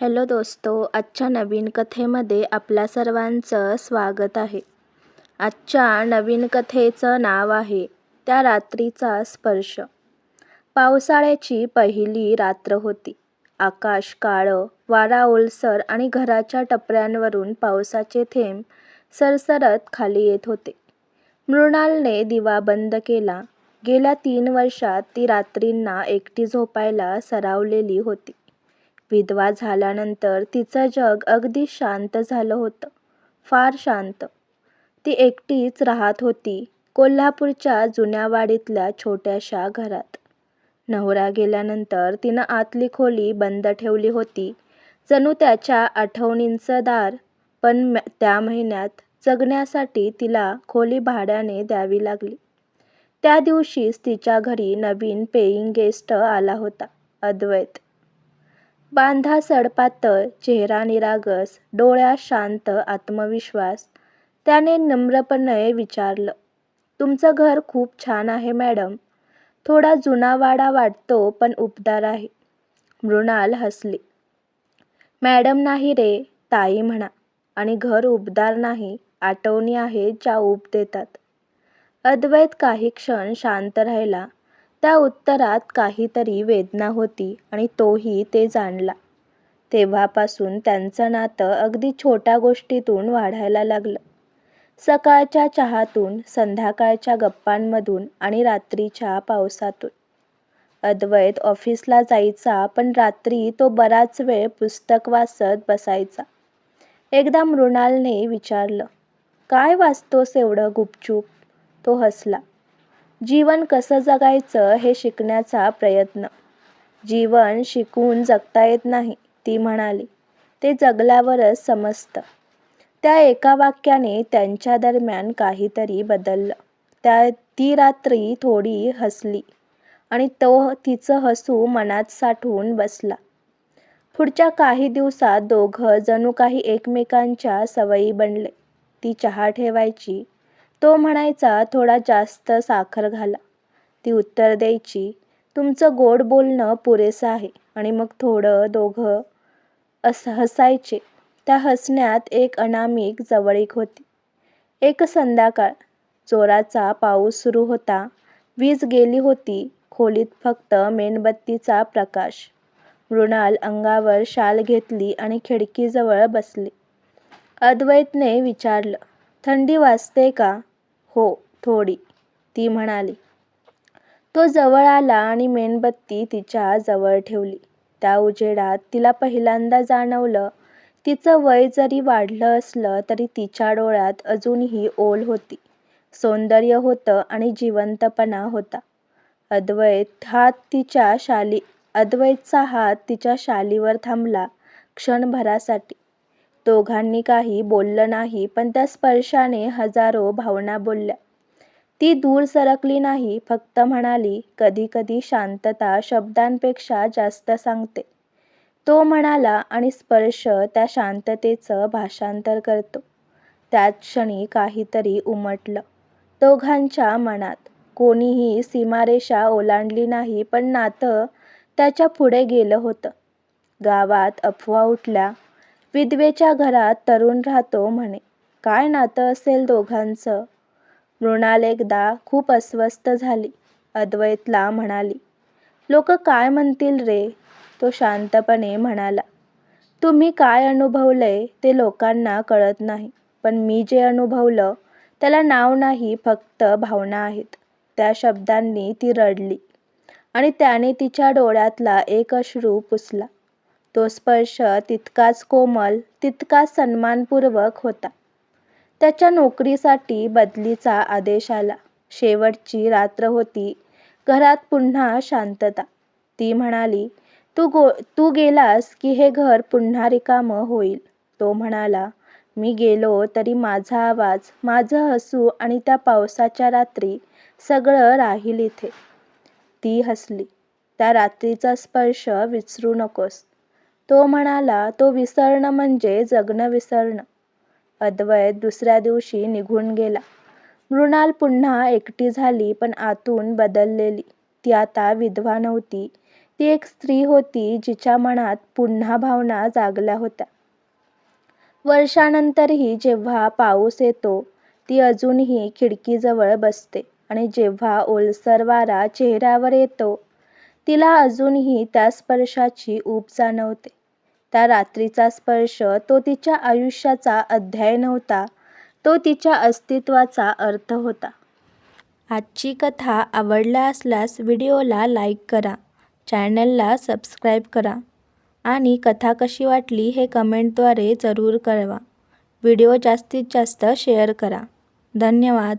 Hello दोस्तो आजच्या नवीन कथेमध्ये आपल्या सर्वांचं स्वागत आहे. आजच्या नवीन कथेचं नाव आहे त्या रात्रीचा स्पर्श. पावसाळ्याची पहिली रात्र होती. आकाश काळं वारा ओलसर आणि घराच्या टपऱ्यांवरून पावसाचे थेंब सरसरत खाली येत होते. मृणालने दिवा बंद केला. गेल्या तीन वर्षात ती रात्रींना एकटी झोपायला सरावलेली होती. विधवा झाल्यानंतर तिचं जग अगदी शांत झालं होतं. फार शांत. ती एकटीच राहत होती कोल्हापूरच्या जुन्या वाडीतल्या छोट्याशा घरात. नवरा गेल्यानंतर तिनं आतली खोली बंद ठेवली होती. जणू त्याच्या आठवणींचं दार पण त्या महिन्यात जगण्यासाठी तिला खोली भाड्याने द्यावी लागली. त्या दिवशीच तिच्या घरी नवीन पेईंग गेस्ट आला होता अद्वैत. बांधा सडपातळ चेहरा निरागस डोळ्यात शांत आत्मविश्वास. त्याने नम्रपणे विचारलं तुमचं घर खूप छान आहे मॅडम. थोडा जुना वाडा वाटतो पण उबदार आहे. मृणाल हसली. मॅडम नाही रे ताई म्हणा आणि घर उबदार नाही आठवणी आहेत ज्या उब देतात. अद्वैत काही क्षण शांत राहिला. त्या उत्तरात काहीतरी वेदना होती आणि तोही ते जाणला. तेव्हापासून त्यांचं नातं अगदी छोट्या गोष्टीतून वाढायला लागलं. सकाळच्या चहातून संध्याकाळच्या गप्पांमधून आणि रात्रीच्या पावसातून. अद्वैत ऑफिसला जायचा पण रात्री तो बराच वेळ पुस्तक वाचत बसायचा. एकदा मृणालने विचारलं काय वाचतोस एवढं गुपचूप? तो हसला. जीवन कसं जगायचं हे शिकण्याचा प्रयत्न. जीवन शिकून जगता येत नाही ती म्हणाली. ते जगल्यावरच समजतं. त्या एका वाक्याने त्यांच्या दरम्यान काहीतरी बदललं. त्या ती रात्री थोडी हसली आणि तो तिचं हसू मनात साठवून बसला. पुढच्या काही दिवसात दोघं जणू काही एकमेकांच्या सवयी बनले. ती चहा ठेवायची तो म्हणायचा थोडा जास्त साखर घाला. ती उत्तर द्यायची तुमचं गोड बोलणं पुरेसं आहे. आणि मग थोडं दोघं असं हसायचे. त्या हसण्यात एक अनामिक जवळीक होती. एक संध्याकाळ. जोराचा पाऊस सुरू होता. वीज गेली होती. खोलीत फक्त मेणबत्तीचा प्रकाश. मृणाल अंगावर शाल घेतली आणि खिडकीजवळ बसली. अद्वैतने विचारलं थंडी वाजते का? हो थोडी. ती म्हणाली. तो जवळ आला आणि मेणबत्ती तिच्या जवळ ठेवली. त्या उजेडात तिला पहिल्यांदा जाणवलं तिचं वय जरी वाढलं असलं तरी तिच्या डोळ्यात अजूनही ओल होती. सौंदर्य होतं आणि जिवंतपणा होता. अद्वैत हात तिच्या शाली अद्वैतचा हात तिच्या शालीवर थांबला क्षणभरासाठी. दोघांनी काही बोललं नाही पण त्या स्पर्शाने हजारो भावना बोलल्या. ती दूर सरकली नाही फक्त म्हणाली कधी कधी शांतता शब्दांपेक्षा जास्त सांगते. तो म्हणाला आणि स्पर्श त्या शांततेचं भाषांतर करतो. त्याच क्षणी काहीतरी उमटलं दोघांच्या मनात. कोणीही सीमारेषा ओलांडली नाही पण नातं त्याच्या पुढे गेलं होतं. गावात अफवा उठल्या विधवेच्या घरात तरुण राहतो म्हणे. काय नातं असेल दोघांचं? मृणाल एकदा खूप अस्वस्थ झाली. अद्वैतला म्हणाली लोक काय म्हणतील रे? तो शांतपणे म्हणाला तुम्ही काय अनुभवलंय ते लोकांना कळत नाही पण मी जे अनुभवलं त्याला नाव नाही फक्त भावना आहेत. त्या शब्दांनी ती रडली आणि त्याने तिच्या डोळ्यातला एक अश्रू पुसला. तो स्पर्श तितकाच कोमल तितकाच सन्मानपूर्वक होता. त्याच्या नोकरीसाठी बदलीचा आदेश आला. शेवटची रात्र होती. घरात पुन्हा शांतता. ती म्हणाली तू गो तू गेलास की हे घर पुन्हा रिकामं होईल. तो म्हणाला मी गेलो तरी माझा आवाज माझं हसू आणि त्या पावसाच्या रात्री सगळं राहील इथे. ती हसली. त्या रात्रीचा स्पर्श विसरू नकोस. तो म्हणाला तो विसरणं म्हणजे जगणं विसरणं अद्वैत दुसऱ्या दिवशी निघून गेला मृणाल पुन्हा एकटी झाली पण आतून बदललेली ती आता विधवा नव्हती ती एक स्त्री होती जिच्या मनात पुन्हा भावना जागल्या होत्या. वर्षानंतरही जेव्हा पाऊस येतो ती अजूनही खिडकीजवळ बसते आणि जेव्हा ओलसर वारा चेहऱ्यावर येतो तिला अजूनही त्या स्पर्शाची ऊब जाणवते. त्या रात्रीचा स्पर्श तो तिच्या आयुष्याचा अध्याय नव्हता, तो तिच्या अस्तित्वाचा अर्थ होता. आजची कथा आवडला असल्यास व्हिडिओला लाईक करा, चॅनलला सबस्क्राईब करा आणि कथा कशी वाटली हे कमेंटद्वारे जरूर कळवा. व्हिडिओ जास्तीत जास्त शेअर करा. धन्यवाद.